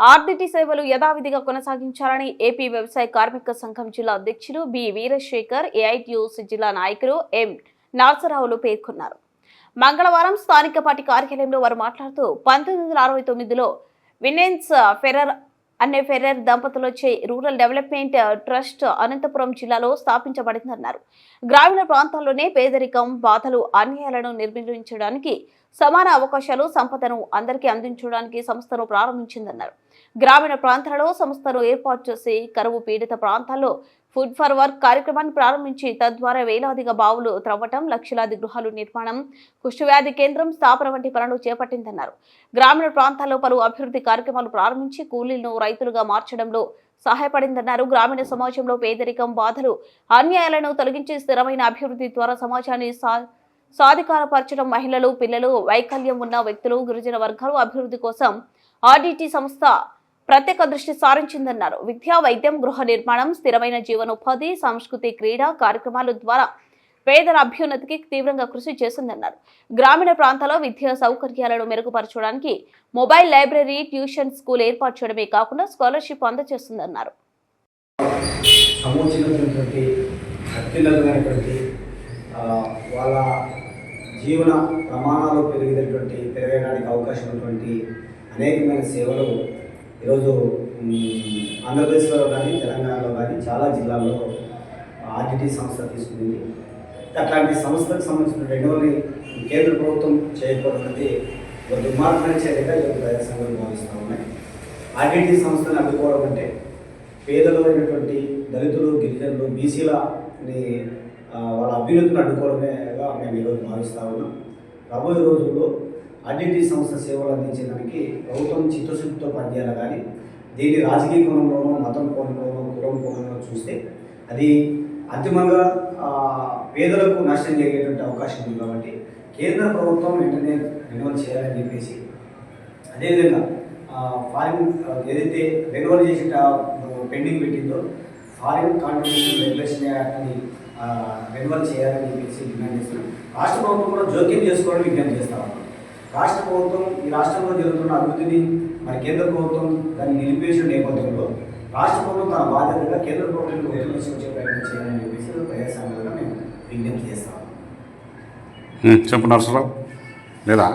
RDT సేవలు యథావిధిగా కొనసాగించాలని ఏపీ వ్యవసాయ కార్మిక సంఘం జిల్లా అధ్యక్షులు బి వీరశేఖర్ ఏఐటియూసి జిల్లా నాయకులు ఎం నరసరావులు పేర్కొన్నారు. మంగళవారం స్థానిక పార్టీ కార్యాలయంలో వారు మాట్లాడుతూ పంతొమ్మిది వందల అరవై తొమ్మిదిలో వినెన్స్ ఫెరర్ అనే ఫెర్రర్ దంపతులచే రూరల్ డెవలప్మెంట్ ట్రస్ట్ అనంతపురం జిల్లాలో స్థాపించబడిందన్నారు. గ్రామీణ ప్రాంతాల్లోనే పేదరికం బాధలు అన్యాయాలను నిర్మూలించడానికి సమాన అవకాశాలు సంపదను అందరికీ అందించడానికి సంస్థను ప్రారంభించిందన్నారు. గ్రామీణ ప్రాంతాలలో సంస్థను ఏర్పాటు చేసి కరువు పీడిత ప్రాంతాల్లో ఫుడ్ ఫర్ వర్క్ కార్యక్రమాన్ని ప్రారంభించి తద్వారా వేలాదిగా బావులు త్రవ్వటం లక్షలాది గృహాలు నిర్మాణం కుష్ఠవ్యాధి కేంద్రం స్థాపన వంటి పనులు చేపట్టిందన్నారు. గ్రామీణ ప్రాంతాల్లో పలు అభివృద్ధి కార్యక్రమాలు ప్రారంభించి కూలీలను రైతులుగా మార్చడంలో సహాయపడిందన్నారు. గ్రామీణ సమాజంలో పేదరికం బాధలు అన్యాయాలను తొలగించి స్థిరమైన అభివృద్ధి ద్వారా సమాజాన్ని సా సాధికారపరచడం మహిళలు పిల్లలు వైకల్యం ఉన్న వ్యక్తులు గిరిజన వర్గాలు అభివృద్ధి కోసం ఆర్డిటి సంస్థ ప్రత్యేక దృష్టి సారించిందన్నారు. విద్యా వైద్యం గృహ నిర్మాణం స్థిరమైన జీవనోపాధి సంస్కృతి క్రీడా కార్యక్రమాల ద్వారా పేదల అభ్యున్నతికి తీవ్రంగా కృషి చేసిందన్నారు. గ్రామీణ ప్రాంతాల్లో విద్యా సౌకర్యాలను మెరుగుపరచడానికి మొబైల్ లైబ్రరీ ట్యూషన్ స్కూల్ ఏర్పాటు చేయడమే కాకుండా స్కాలర్షిప్ అందజేస్తుందన్నారు. వాళ్ళ జీవన ప్రమాణాలు పెరిగినటువంటి పెరగడానికి అవకాశం ఉన్నటువంటి అనేకమైన సేవలు ఈరోజు ఆంధ్రప్రదేశ్లో కానీ తెలంగాణలో కానీ చాలా జిల్లాల్లో ఆర్టీటీ సంస్థ తీసుకుంది. అట్లాంటి సంస్థకు సంబంధించిన రెన్యువల్ని కేంద్ర ప్రభుత్వం చేయకూడదు ఒక దుర్మార్గమైన చర్యగా ఈ ప్రజా భావిస్తూ ఉన్నాయి ఆర్టీటీ సంస్థను అడ్డుకోవడం అంటే పేదలు అయినటువంటి దళితులు గిరిజనులు బీసీలని వాళ్ళ అభ్యున్నతిని అడ్డుకోవడమేగా మేము ఈరోజు భావిస్తా ఉన్నాం. రాబోయే రోజుల్లో ఐడెంటిటీ సంస్థ సేవలు అందించడానికి ప్రభుత్వం చిత్తశుద్ధితో పనిచేయాలి కానీ దీన్ని రాజకీయ కోణంలోనూ మతం కోణంలోనూ కులం కోణంలో చూస్తే అది అంతిమంగా పేదలకు నష్టం జరిగేటువంటి అవకాశం ఉంది కాబట్టి కేంద్ర ప్రభుత్వం వెంటనే రెన్యువల్ చేయాలని చెప్పేసి అదేవిధంగా ఫారిన్ ఏదైతే రెన్యువల్ చేసి పెండింగ్ పెట్టిందో ఫారిన్ కాంట్రిబ్యూషన్ రెగ్యులేషన్ యాక్ట్ని రెన్యువల్ చేయాలని చెప్పేసి డిమాండ్ చేస్తున్నాం. రాష్ట్ర ప్రభుత్వం కూడా జోక్యం చేసుకోవాలని విజ్ఞప్తి చేస్తా రాష్ట్ర ప్రభుత్వం ఈ రాష్ట్రంలో జరుగుతున్న అభివృద్ధిని మరి కేంద్ర ప్రభుత్వం దాన్ని నిలిపేసిన నేపథ్యంలో రాష్ట్ర ప్రభుత్వం తన బాధ్యతగా కేంద్ర ప్రభుత్వం ఒత్తిడి తీసుకొచ్చే ప్రయత్నం చేయాలని చెప్పేసి ప్రజా సంఘాలుగా మేము విజ్ఞప్తి చేస్తాం. చెప్పు నరసరావు. లేదా?